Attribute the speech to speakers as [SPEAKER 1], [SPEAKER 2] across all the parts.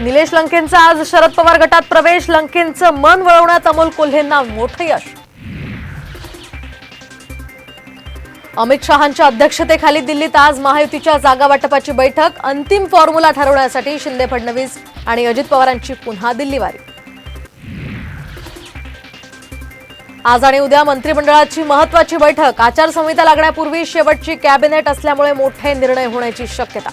[SPEAKER 1] निलेश लंकेंचा आज शरद पवार गटात प्रवेश. लंकेंचं मन वळवण्यात अमोल कोल्हेंना मोठं यश. अमित शहांच्या अध्यक्षतेखाली दिल्लीत आज महायुतीच्या जागा वाटपाची बैठक. अंतिम फॉर्म्युला ठरवण्यासाठी शिंदे फडणवीस आणि अजित पवारांची पुन्हा दिल्लीवारी आज आणि उद्या मंत्रिमंडळाची महत्वाची बैठक. आचारसंहिता लागण्यापूर्वी शेवटची कॅबिनेट असल्यामुळे मोठे निर्णय होण्याची शक्यता.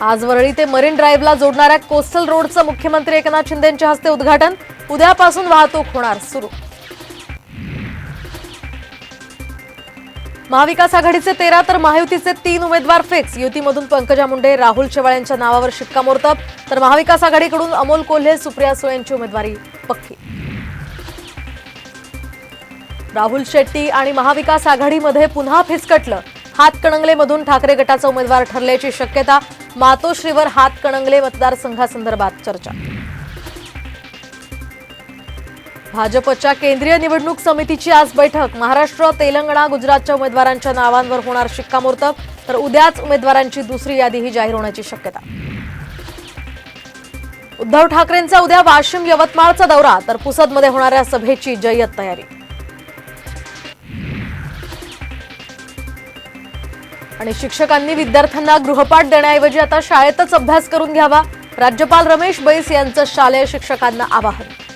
[SPEAKER 1] आज वरळी ते मरीन ड्राईव्हला जोडणाऱ्या कोस्टल रोडचं मुख्यमंत्री एकनाथ शिंदेच्या हस्ते उद्घाटन. उद्यापासून वाहतूक होणार सुरू. महाविकास आघाडीचे तेरा तर महायुतीचे तीन उमेदवार फिक्स युतीमधून पंकजा मुंडे राहुल शेवाळ यांच्या नावावर शिक्कामोर्तब तर महाविकास आघाडीकडून अमोल कोल्हे सुप्रिया सुळेंची उमेदवारी पक्की. राहुल शेट्टी आणि महाविकास आघाडीमध्ये पुन्हा फिसकटलं. हातकणंगलेमधून ठाकरे गटाचा उमेदवार ठरल्याची शक्यता मातोश्रीवर हात कणंगले मतदारसंघासंदर्भात चर्चा. भाजपच्या केंद्रीय निवडणूक समितीची आज बैठक. महाराष्ट्र तेलंगणा गुजरातच्या उमेदवारांच्या नावांवर होणार शिक्कामोर्तब. तर उद्याच उमेदवारांची दुसरी यादीही जाहीर होण्याची शक्यता. उद्धव ठाकरेंचा उद्या वाशिम यवतमाळचा दौरा. तर पुसदमध्ये होणाऱ्या सभेची जय्यत तयारी. आणि शिक्षकांनी विद्यार्थ्यांना गृहपाठ देण्याऐवजी आता शाळेतच अभ्यास करून घ्यावा. राज्यपाल रमेश बैस यांचं शालेय शिक्षकांना आवाहन.